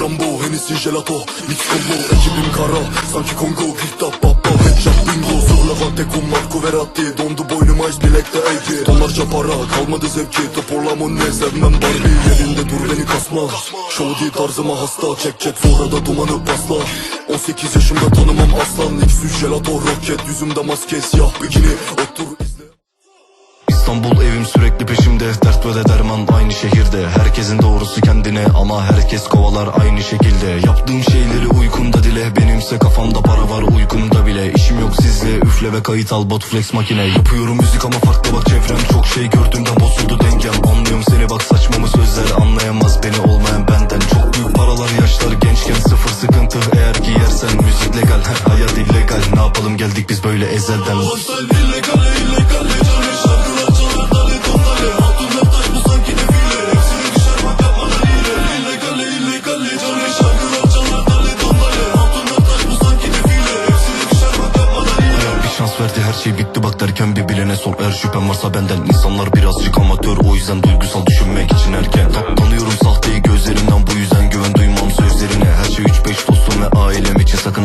Rambo Hennessy gelato Mix combo Ekibim kara Sanki Kongo Gırta pappa Headshot bingo Sırlavante kum Marco Verratti Dondu boynum ice bilekte AP Tonlarca para Kalmadı zevki Toporlamon ne sevmem Barbie Yerinde dur beni kasma değil tarzıma hasta Çek çek sonra da dumanı pasla 18 yaşımda tanımam aslan X3 gelato roket Yüzümde maske siyah bikini Otur izle. İstanbul evim sürekli peşimde Dert ve de derman aynı şehirde. Herkesin doğrusu kendine ama herkes kovalar aynı şekilde. Yaptığım şeyleri uykumda dile Benimse kafamda para var uykumda bile. İşim yok sizle üfle ve kayıt al bot flex makine. Yapıyorum müzik ama farklı bak çevrem. Çok şey gördüğümden bozuldu dengem gençken sıfır sıkıntı. Eğer ki yersen müzik legal heh, Hayat illegal. Ne yapalım? Geldik biz böyle ezelden. Hayat bir şans verdi her şey bitti. Bak derken bir bilene sor. Eğer şüphen varsa benden. İnsanlar birazcık amatör. O yüzden duygusal düşünmek için erken. Ta- Tanıyorum sahteyi gözlerinden. Bu yüzden güven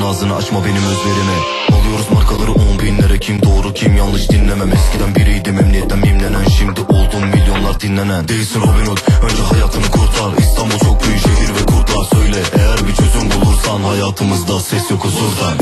ağzını açma benim özverime Alıyoruz markaları 10 binlere. Kim doğru kim yanlış dinlemem. Eskiden biriydim emniyetten mimlenen. Şimdi oldum milyonlar dinlenen. Değilsin Robin Hood. Önce hayatını kurtar. İstanbul çok büyük şehir ve kurtlar. Söyle Eğer bir çözüm bulursan hayatımızda ses yok huzurdan